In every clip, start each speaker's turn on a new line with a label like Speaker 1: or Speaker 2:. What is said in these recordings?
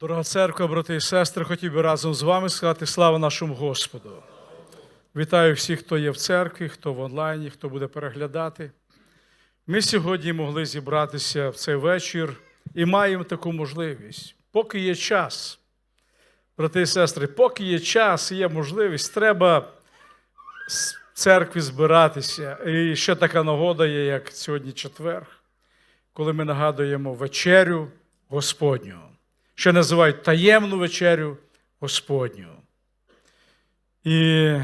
Speaker 1: Дорога церква, брати і сестри, хотів би разом з вами сказати слава нашому Господу. Вітаю всіх, хто є в церкві, хто в онлайні, хто буде переглядати. Ми сьогодні могли зібратися в цей вечір і маємо таку можливість. Поки є час, брати і сестри, поки є час і є можливість, треба в церкві збиратися. І ще така нагода є, як сьогодні четвер, коли ми нагадуємо вечерю Господню що називають таємну вечерю Господню. І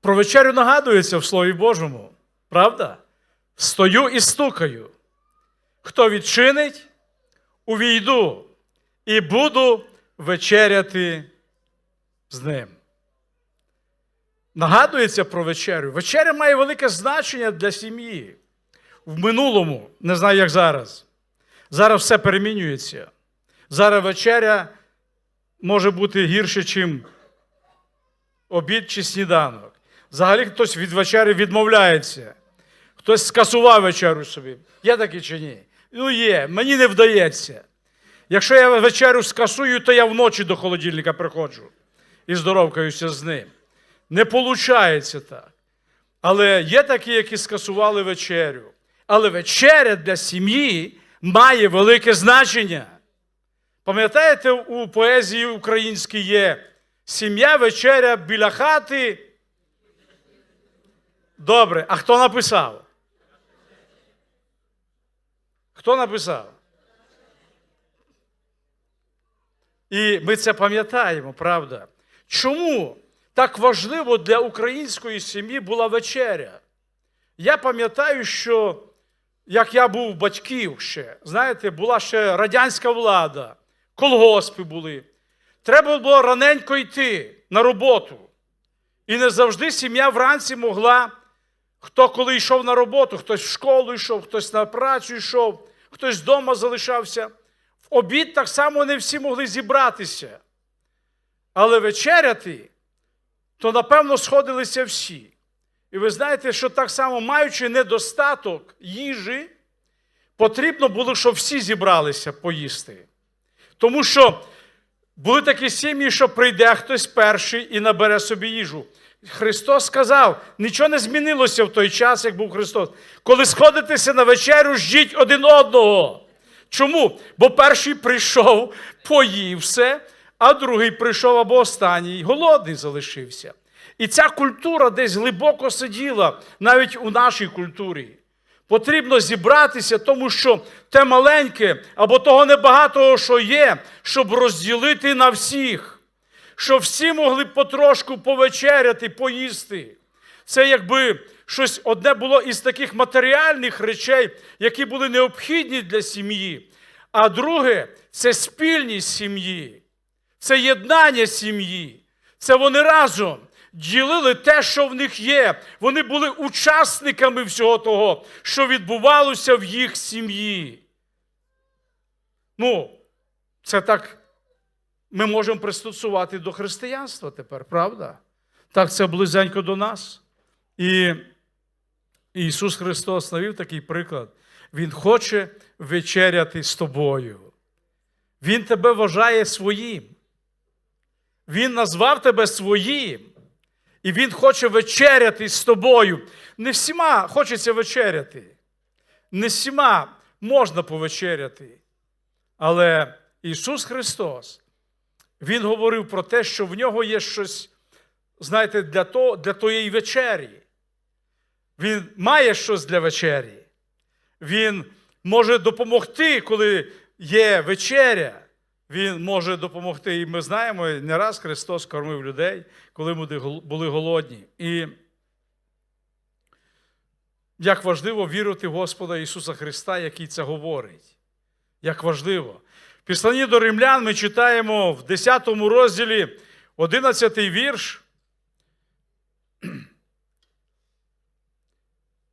Speaker 1: про вечерю нагадується в Слові Божому, правда? Стою і стукаю. Хто відчинить, увійду і буду вечеряти з ним. Нагадується про вечерю. Вечеря має велике значення для сім'ї. В минулому, не знаю, як зараз. Зараз все перемінюється. Зараз вечеря може бути гірше, ніж обід чи сніданок. Взагалі хтось від вечері відмовляється. Хтось скасував вечерю собі. Є таке чи ні? Ну є, мені не вдається. Якщо я вечерю скасую, то я вночі до холодильника приходжу і здоровкаюся з ним. Не виходить так. Але є такі, які скасували вечерю. Але вечеря для сім'ї має велике значення. Пам'ятаєте, у поезії українській є сім'я вечеря біля хати. Добре, а хто написав? Хто написав? І ми це пам'ятаємо, правда? Чому так важливо для української сім'ї була вечеря? Я пам'ятаю, що як я був батьків ще, знаєте, була ще радянська влада, колгоспи були. Треба було раненько йти на роботу. І не завжди сім'я вранці могла, хто коли йшов на роботу, хтось в школу йшов, хтось на працю йшов, хтось вдома залишався. В обід так само не всі могли зібратися. Але вечеряти, то напевно сходилися всі. І ви знаєте, що так само, маючи недостаток їжі, потрібно було, щоб всі зібралися поїсти. Тому що були такі сім'ї, що прийде хтось перший і набере собі їжу. Христос сказав, нічого не змінилося в той час, як був Христос. Коли сходитеся на вечерю, ждіть один одного. Чому? Бо перший прийшов, поїв все, а другий прийшов або останній, голодний залишився. І ця культура десь глибоко сиділа навіть у нашій культурі. Потрібно зібратися, тому що те маленьке або того небагатого, що є, щоб розділити на всіх, щоб всі могли потрошку повечеряти, поїсти. Це якби щось одне було із таких матеріальних речей, які були необхідні для сім'ї. А друге це спільність сім'ї, це єднання сім'ї. Це вони разом ділили те, що в них є. Вони були учасниками всього того, що відбувалося в їх сім'ї. Ну, це так ми можемо пристосувати до християнства тепер, правда? Так, це близенько до нас. І Ісус Христос навів такий приклад. Він хоче вечеряти з тобою. Він тебе вважає своїм. Він назвав тебе своїм. І Він хоче вечеряти з тобою. Не всіма хочеться вечеряти. Не всіма можна повечеряти. Але Ісус Христос, Він говорив про те, що в нього є щось, знаєте, для, того, для тієї вечері. Він має щось для вечері. Він може допомогти, коли є вечеря. Він може допомогти. І ми знаємо, не раз Христос кормив людей, коли вони були голодні. І як важливо вірити в Господа Ісуса Христа, який це говорить. Як важливо. В Післанні до римлян ми читаємо в 10 розділі 11 вірш.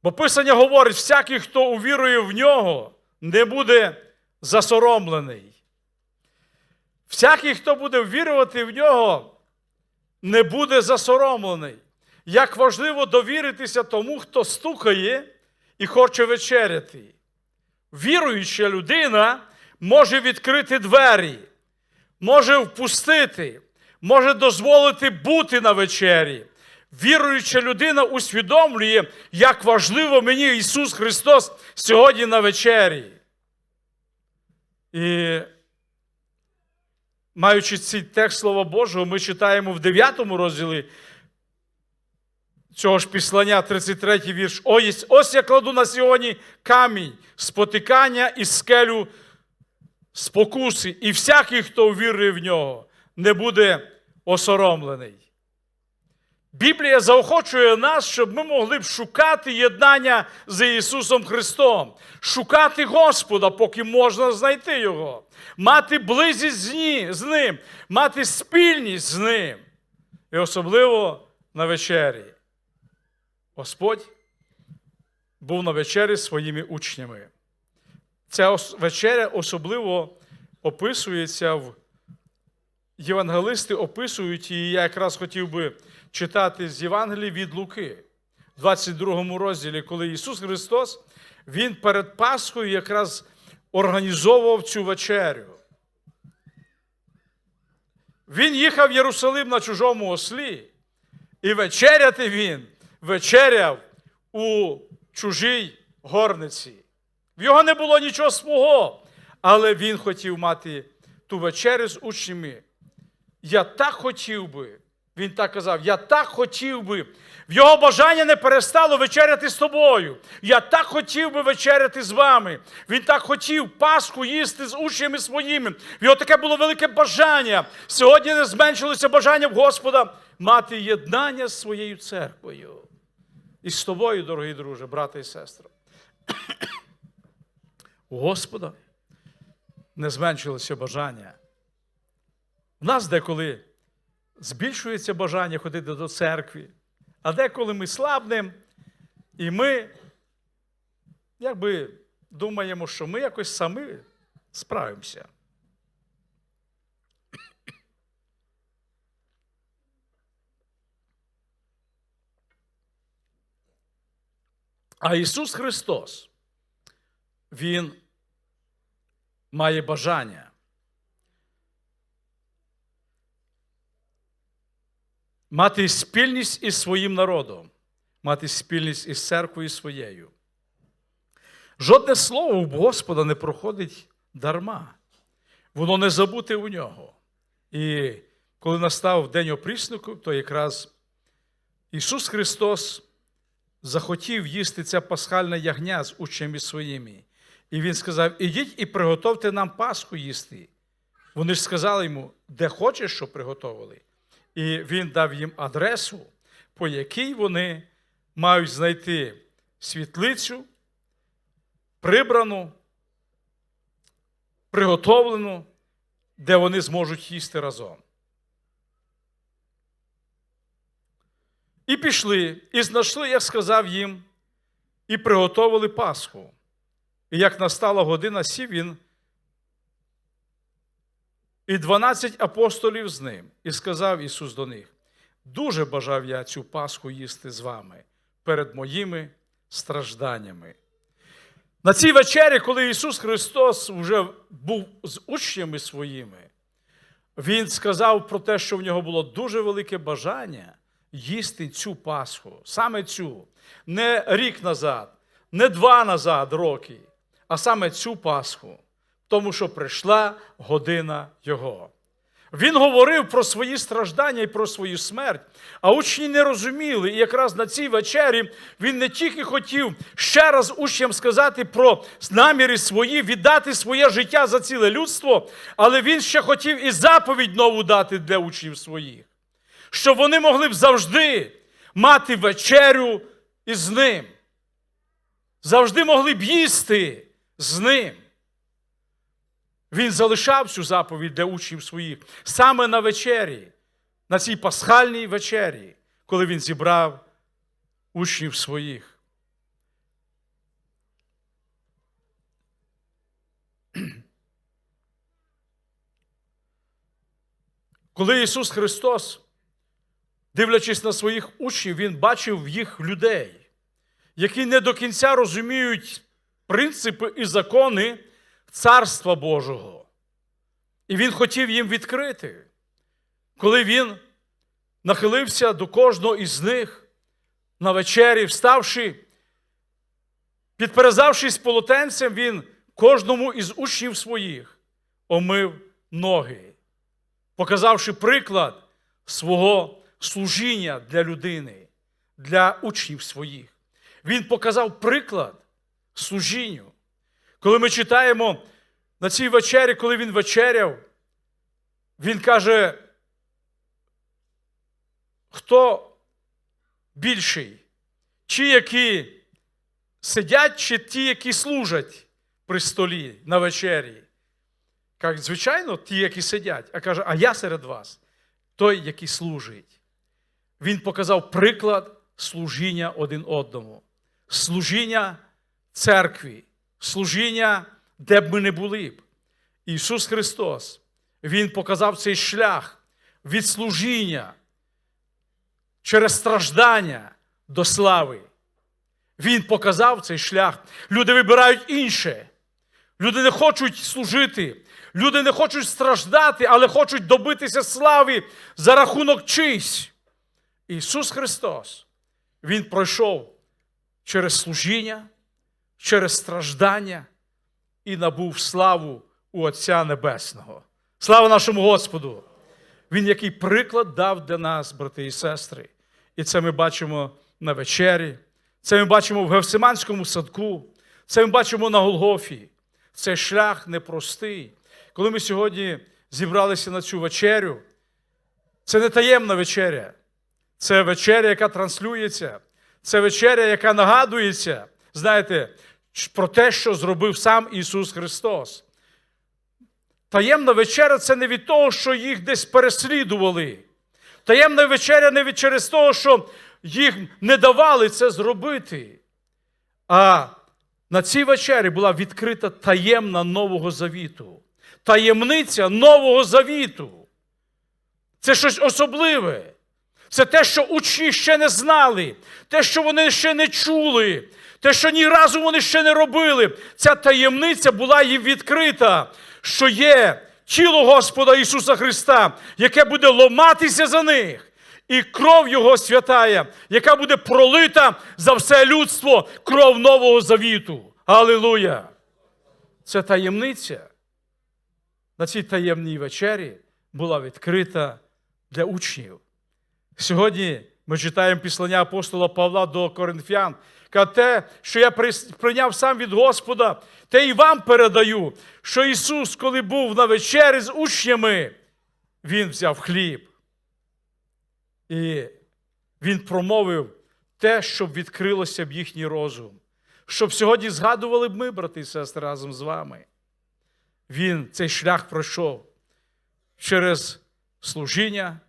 Speaker 1: Бо Писання говорить: всякий, хто увірує в нього, не буде засоромлений. Всякий, хто буде вірувати в нього, не буде засоромлений. Як важливо довіритися тому, хто стукає і хоче вечеряти. Віруюча людина може відкрити двері, може впустити, може дозволити бути на вечері. Віруюча людина усвідомлює, як важливо мені Ісус Христос сьогодні на вечері. І маючи цей текст Слова Божого, ми читаємо в 9 розділі цього ж післання, 33 вірш. Ось, ось я кладу на сьогодні камінь, спотикання і скелю спокуси, і всякий, хто вірує в нього, не буде осоромлений. Біблія заохочує нас, щоб ми могли б шукати єднання з Ісусом Христом, шукати Господа, поки можна знайти Його, мати близість з Ним, мати спільність з Ним. І особливо на вечері. Господь був на вечері своїми учнями. Ця вечеря особливо описується в євангелисти описують, і я якраз хотів би читати з Євангелії від Луки, в 22 розділі, коли Ісус Христос Він перед Пасхою якраз організовував цю вечерю. Він їхав в Єрусалим на чужому ослі, і вечеряти він вечеряв у чужій горниці. В його не було нічого свого, але він хотів мати ту вечерю з учнями. Я так хотів би, він так казав, я так хотів би. В його бажання не перестало вечеряти з тобою. Я так хотів би вечеряти з вами. Він так хотів Пасху їсти з учнями своїми. В його таке було велике бажання. Сьогодні не зменшилося бажання в Господа мати єднання з своєю церквою. І з тобою, дорогі друже, брати і сестри. У Господа не зменшилося бажання. У нас деколи збільшується бажання ходити до церкви, а деколи ми слабнемо, і ми якби думаємо, що ми якось самі справимося. А Ісус Христос, Він має бажання. Мати спільність із своїм народом, мати спільність із церквою своєю. Жодне слово в Господа не проходить дарма. Воно не забуте у нього. І коли настав день опріснику, то якраз Ісус Христос захотів їсти це пасхальне ягня з учнями своїми. І Він сказав: ідіть і приготовте нам Пасху їсти. Вони ж сказали йому, де хочеш, що приготовили. І він дав їм адресу, по якій вони мають знайти світлицю, прибрану, приготовлену, де вони зможуть їсти разом. І пішли, і знайшли, як сказав їм, і приготовили Пасху. І як настала година, сів він, і дванадцять апостолів з ним, і сказав Ісус до них: дуже бажав я цю Пасху їсти з вами перед моїми стражданнями. На цій вечері, коли Ісус Христос вже був з учнями своїми, Він сказав про те, що в нього було дуже велике бажання їсти цю Пасху, саме цю, не рік назад, не два назад роки, а саме цю Пасху, тому що прийшла година Його. Він говорив про свої страждання і про свою смерть, а учні не розуміли. І якраз на цій вечері він не тільки хотів ще раз учням сказати про наміри свої, віддати своє життя за ціле людство, але він ще хотів і заповідь нову дати для учнів своїх, щоб вони могли б завжди мати вечерю із ним, завжди могли б їсти з ним. Він залишав цю заповідь для учнів своїх саме на вечері, на цій пасхальній вечері, коли він зібрав учнів своїх. Коли Ісус Христос, дивлячись на своїх учнів, Він бачив їх людей, які не до кінця розуміють принципи і закони Царства Божого. І він хотів їм відкрити, коли він нахилився до кожного із них на вечері, вставши, підперезавшись полотенцем, він кожному із учнів своїх омив ноги, показавши приклад свого служіння для людини, для учнів своїх. Він показав приклад служінню. Коли ми читаємо на цій вечері, коли він вечеряв, він каже, хто більший? Чи які сидять, чи ті, які служать при столі на вечері? Кажуть, звичайно, ті, які сидять, а каже, а я серед вас, той, який служить. Він показав приклад служіння один одному, служіння церкві, служіння, де б ми не були б. Ісус Христос, Він показав цей шлях від служіння через страждання до слави. Він показав цей шлях. Люди вибирають інше. Люди не хочуть служити, люди не хочуть страждати, але хочуть добитися слави за рахунок чийсь. Ісус Христос, Він пройшов через служіння, через страждання і набув славу у Отця Небесного. Слава нашому Господу! Він який приклад дав для нас, брати і сестри. І це ми бачимо на вечері, це ми бачимо в Гевсиманському садку, це ми бачимо на Голгофі. Цей шлях непростий. Коли ми сьогодні зібралися на цю вечерю, це не таємна вечеря. Це вечеря, яка транслюється, це вечеря, яка нагадується, знаєте, про те, що зробив сам Ісус Христос. Таємна вечеря це не від того, що їх десь переслідували. Таємна вечеря не від через того, що їх не давали це зробити. А на цій вечері була відкрита таємна Нового Завіту. Таємниця Нового Завіту. Це щось особливе. Це те, що учні ще не знали, те, що вони ще не чули, те, що ні разу вони ще не робили. Ця таємниця була їм відкрита, що є тіло Господа Ісуса Христа, яке буде ломатися за них, і кров Його святая, яка буде пролита за все людство, кров Нового Завіту. Алілуя! Це таємниця. На цій таємній вечері була відкрита для учнів. Сьогодні ми читаємо післання апостола Павла до Коринфян. Каже, те, що я прийняв сам від Господа, те і вам передаю, що Ісус, коли був на вечері з учнями, Він взяв хліб. І Він промовив те, щоб відкрилося б їхній розум. Щоб сьогодні згадували б ми, брати і сестри, разом з вами. Він цей шлях пройшов через служіння,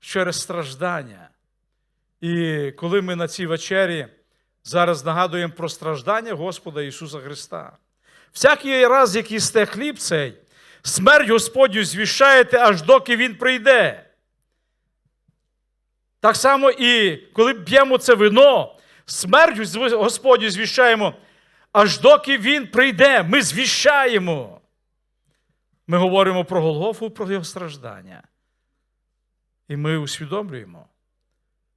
Speaker 1: через страждання. І коли ми на цій вечері зараз нагадуємо про страждання Господа Ісуса Христа, всякий раз, як їсте хліб цей, смерть Господню звіщаєте, аж доки Він прийде. Так само і коли п'ємо це вино, смерть Господню звіщаємо, аж доки Він прийде, ми звіщаємо. Ми говоримо про Голгофу, про його страждання. І ми усвідомлюємо,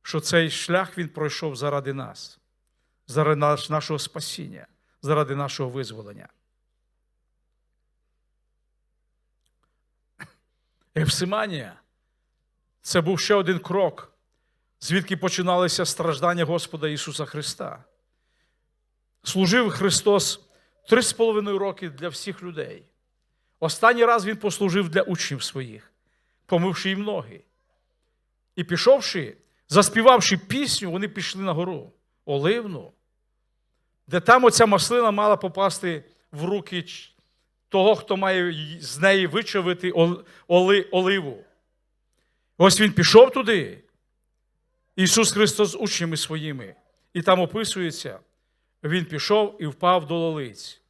Speaker 1: що цей шлях він пройшов заради нас, заради нашого спасіння, заради нашого визволення. Ефсиманія це був ще один крок, звідки починалися страждання Господа Ісуса Христа. Служив Христос три з половиною роки для всіх людей. Останній раз Він послужив для учнів своїх, помивши їм ноги. І пішовши, заспівавши пісню, вони пішли на гору Оливну, де там оця маслина мала попасти в руки того, хто має з неї вичавити оли, оливу. Ось він пішов туди, Ісус Христос з учнями своїми. І там описується, Він пішов і впав до лолиць.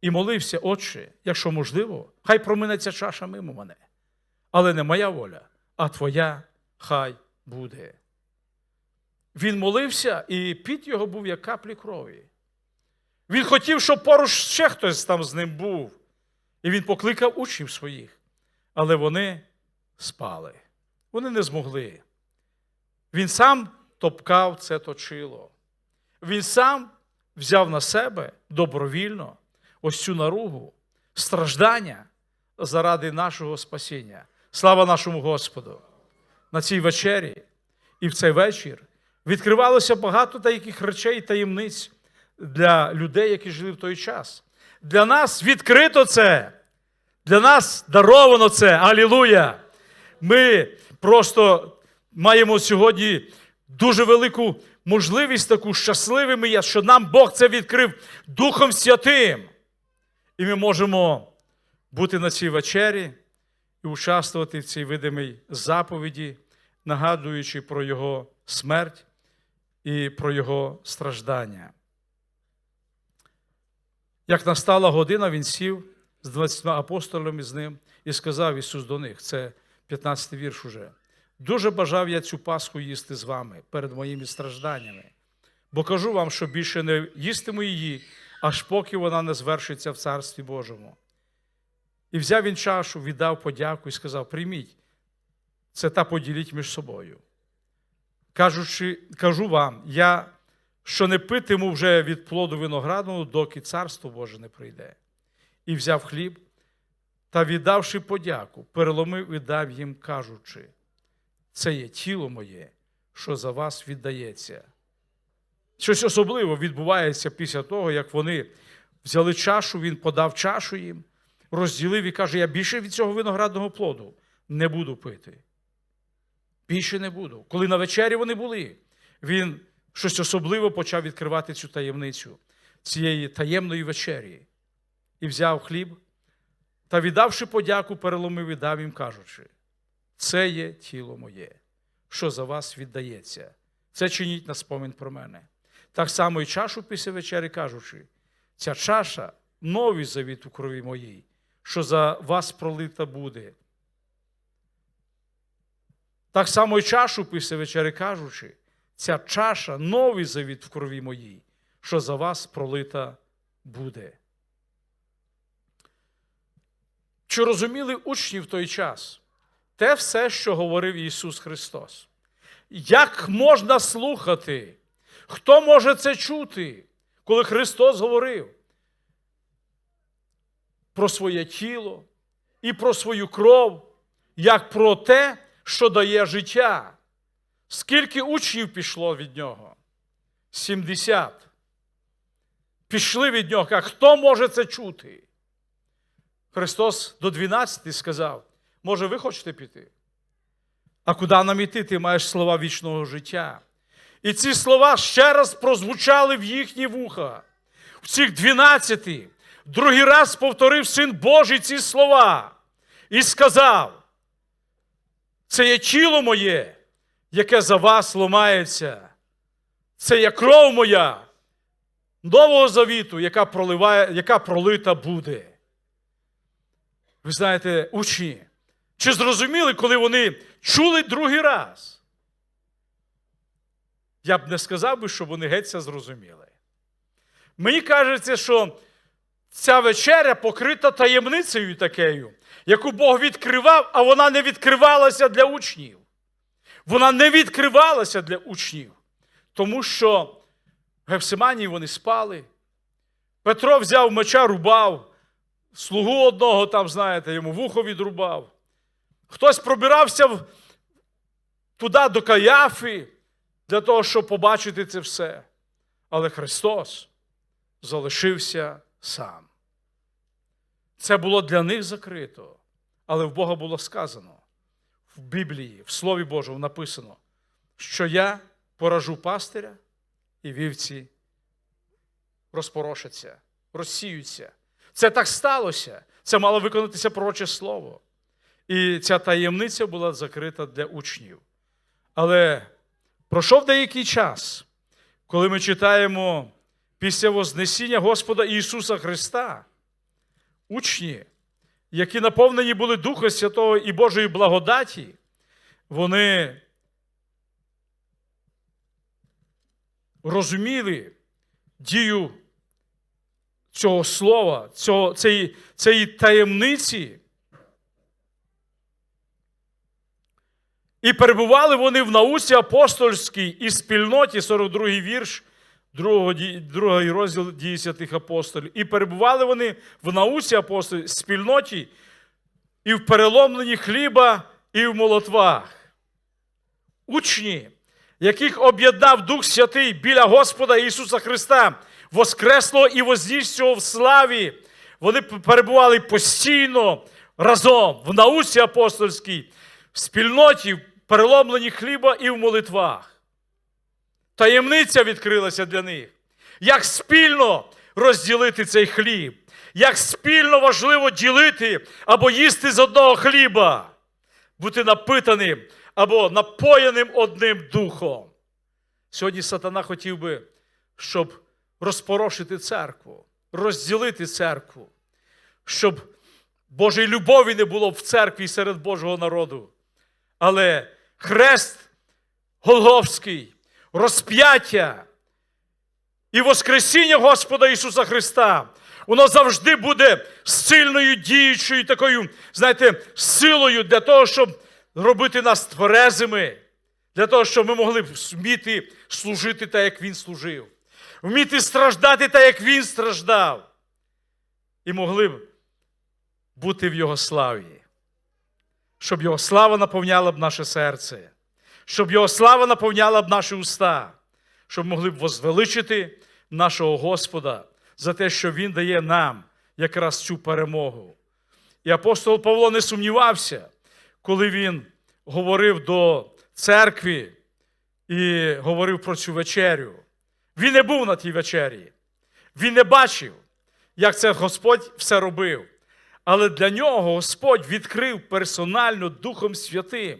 Speaker 1: І молився, Отче, якщо можливо, хай проминеться чаша мимо мене. Але не моя воля, а Твоя хай буде. Він молився, і під його був як каплі крові. Він хотів, щоб поруч ще хтось там з ним був. І він покликав учнів своїх, але вони спали. Вони не змогли. Він сам топкав це точило. Він сам взяв на себе добровільно ось цю наругу, страждання заради нашого спасіння. Слава нашому Господу! На цій вечері і в цей вечір відкривалося багато таких речей і таємниць для людей, які жили в той час. Для нас відкрито це, для нас даровано це. Алілуя! Ми просто маємо сьогодні дуже велику можливість таку щасливими що нам Бог це відкрив Духом Святим. І ми можемо бути на цій вечері і участвувати в цій видимій заповіді, нагадуючи про Його смерть і про Його страждання. Як настала година, він сів з 20 апостолами з ним і сказав Ісус до них, це 15 вірш уже. Дуже бажав я цю Пасху їсти з вами перед моїми стражданнями, бо кажу вам, що більше не їстиму її, аж поки вона не звершиться в Царстві Божому. І взяв він чашу, віддав подяку і сказав: Прийміть це та поділіть між собою. Кажучи, кажу вам, я що не питиму вже від плоду виноградного, доки царство Боже не прийде. І взяв хліб та, віддавши подяку, переломив і дав їм, кажучи, це є тіло моє, що за вас віддається. Щось особливе відбувається після того, як вони взяли чашу, він подав чашу їм, розділив і каже: Я більше від цього виноградного плоду не буду пити. Більше не буду. Коли на вечері вони були, він щось особливо почав відкривати цю таємницю цієї таємної вечері. І взяв хліб та, віддавши подяку, переломив і дав їм, кажучи, це є тіло моє, що за вас віддається. Це чиніть на спомин про мене. Так само і чашу після вечері, кажучи, ця чаша новий завіт у крові моїй, що за вас пролита буде. Так само і чашу після вечері кажучи, ця чаша новий завіт в крові моїй, що за вас пролита буде. Чи розуміли учні в той час те все, що говорив Ісус Христос? Як можна слухати? Хто може це чути, коли Христос говорив про своє тіло і про свою кров, як про те, що дає життя? Скільки учнів пішло від нього? 70. Пішли від нього. А хто може це чути? Христос до 12 сказав: може, ви хочете піти? А куди нам іти? Ти маєш слова вічного життя. І ці слова ще раз прозвучали в їхні вуха. В цих 12 другий раз повторив Син Божий ці слова і сказав: це є тіло моє, яке за вас ломається. Це є кров моя нового завіту, яка, проливає, яка пролита буде. Ви знаєте, учні, чи зрозуміли, коли вони чули другий раз? Я б не сказав би, що вони геть це зрозуміли. Мені кажеться, що ця вечеря покрита таємницею такою, яку Бог відкривав, а вона не відкривалася для учнів. Вона не відкривалася для учнів, тому що в Гефсиманії вони спали. Петро взяв меча, рубав, слугу одного там, знаєте, йому вухо відрубав. Хтось пробирався в- туди до Каяфи для того, щоб побачити це все. Але Христос залишився сам. Це було для них закрито, але в Бога було сказано в Біблії, в Слові Божому написано, що я поражу пастиря, і вівці розпорошаться, розсіються. Це так сталося. Це мало виконатися пророче слово. І ця таємниця була закрита для учнів. Але пройшов деякий час, коли ми читаємо після Вознесіння Господа Ісуса Христа, учні, які наповнені були Духа Святого і Божої благодаті, вони розуміли дію цього слова, цього, цієї, цієї таємниці. І перебували вони в науці апостольській і спільноті, 42-й вірш, другий розділ дії святих апостолів. І перебували вони в науці апостольській, спільноті, і в переломленні хліба, і в молотвах. Учні, яких об'єднав Дух Святий біля Господа Ісуса Христа, воскресло і вознісся в славі. Вони перебували постійно разом в науці апостольській, в спільноті, в переломленні хліба і в молитвах. Таємниця відкрилася для них. Як спільно розділити цей хліб, як спільно важливо ділити або їсти з одного хліба, бути напитаним або напоєним одним духом. Сьогодні сатана хотів би, щоб розпорошити церкву, розділити церкву, щоб Божої любові не було в церкві серед Божого народу. Але хрест Голговський, розп'яття і Воскресіння Господа Ісуса Христа, воно завжди буде сильною діючою такою, знаєте, силою для того, щоб робити нас тверезими, для того, щоб ми могли вміти служити так, як Він служив, вміти страждати так, як Він страждав, і могли б бути в Його славі, щоб Його слава наповняла б наше серце, щоб Його слава наповняла б наші уста, щоб могли б возвеличити нашого Господа за те, що Він дає нам якраз цю перемогу. І апостол Павло не сумнівався, коли він говорив до церкви і говорив про цю вечерю. Він не був на тій вечері. Він не бачив, як це Господь все робив. Але для нього Господь відкрив персонально Духом Святим,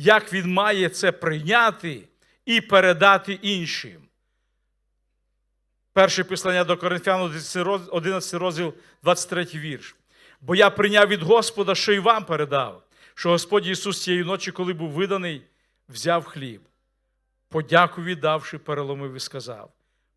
Speaker 1: як він має це прийняти і передати іншим. Перше послання до Коринфян, 11 розділ, 23 вірш. Бо я прийняв від Господа, що й вам передав, що Господь Ісус цієї ночі, коли був виданий, взяв хліб, подяку віддавши, переломив і сказав: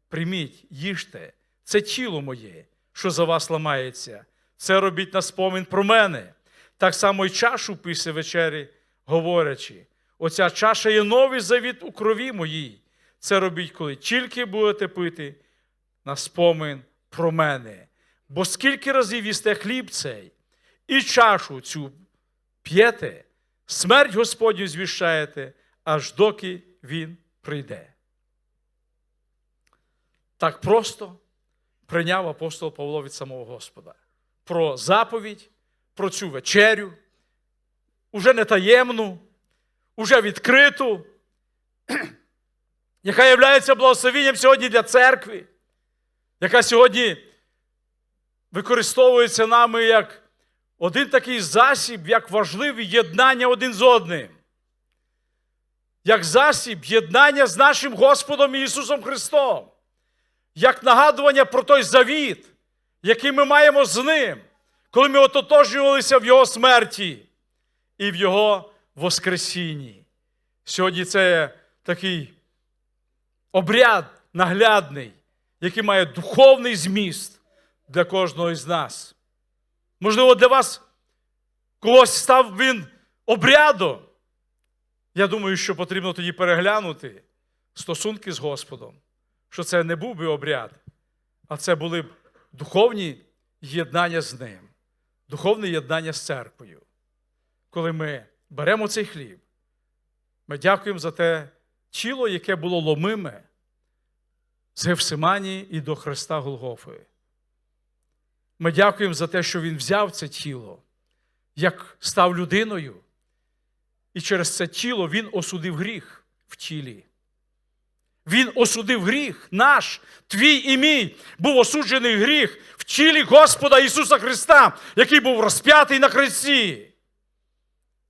Speaker 1: Прийміть, їжте, це тіло моє, що за вас ламається, це робіть на спомин про мене. Так само й чашу після вечері, говорячи, оця чаша є новий завіт у крові моїй. Це робіть, коли тільки будете пити на спомин про мене. Бо скільки разів їсте хліб цей і чашу цю п'єте, смерть Господню звіщаєте, аж доки Він прийде. Так просто прийняв апостол Павло від самого Господа про заповідь, про цю вечерю, уже не таємну, уже відкриту, яка є благословенням сьогодні для церкви, яка сьогодні використовується нами як один такий засіб, як важливе єднання один з одним. Як засіб єднання з нашим Господом Ісусом Христом, як нагадування про той завіт, який ми маємо з Ним, коли ми ототожнювалися в Його смерті і в Його Воскресінні. Сьогодні це такий обряд наглядний, який має духовний зміст для кожного із нас. Можливо, для вас когось став він обрядом. Я думаю, що потрібно тоді переглянути стосунки з Господом, що це не був би обряд, а це були б духовні єднання з Ним, духовне єднання з церквою. Коли ми беремо цей хліб, ми дякуємо за те тіло, яке було ломиме з Гефсиманії і до Христа Голгофи. Ми дякуємо за те, що Він взяв це тіло, як став людиною, і через це тіло Він осудив гріх в тілі. Він осудив гріх наш, твій і мій, був осуджений гріх в тілі Господа Ісуса Христа, який був розп'ятий на хресті.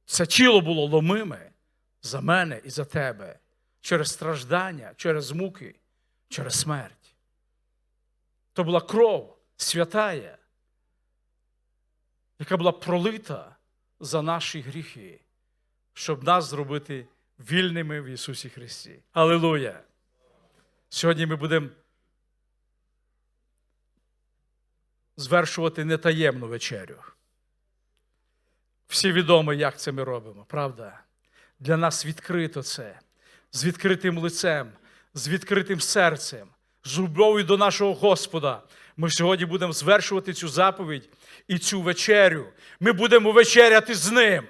Speaker 1: Це тіло було ломиме за мене і за тебе через страждання, через муки, через смерть. То була кров святая, яка була пролита за наші гріхи, щоб нас зробити вільними в Ісусі Христі. Аллилуйя! Сьогодні ми будемо звершувати нетаємну вечерю. Всі відомо, як це ми робимо, правда? Для нас відкрито це, з відкритим лицем, з відкритим серцем, з любов'ю до нашого Господа. Ми сьогодні будемо звершувати цю заповідь і цю вечерю. Ми будемо вечеряти з Ним.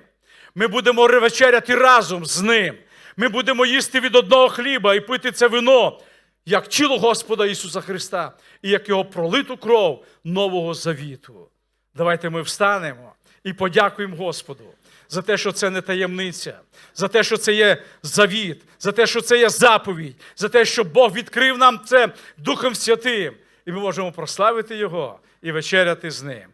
Speaker 1: Ми будемо вечеряти разом з Ним. Ми будемо їсти від одного хліба і пити це вино, як тіло Господа Ісуса Христа і як Його пролиту кров Нового Завіту. Давайте ми встанемо і подякуємо Господу за те, що це не таємниця, за те, що це є завіт, за те, що це є заповідь, за те, що Бог відкрив нам це Духом Святим, і ми можемо прославити Його і вечеряти з ним.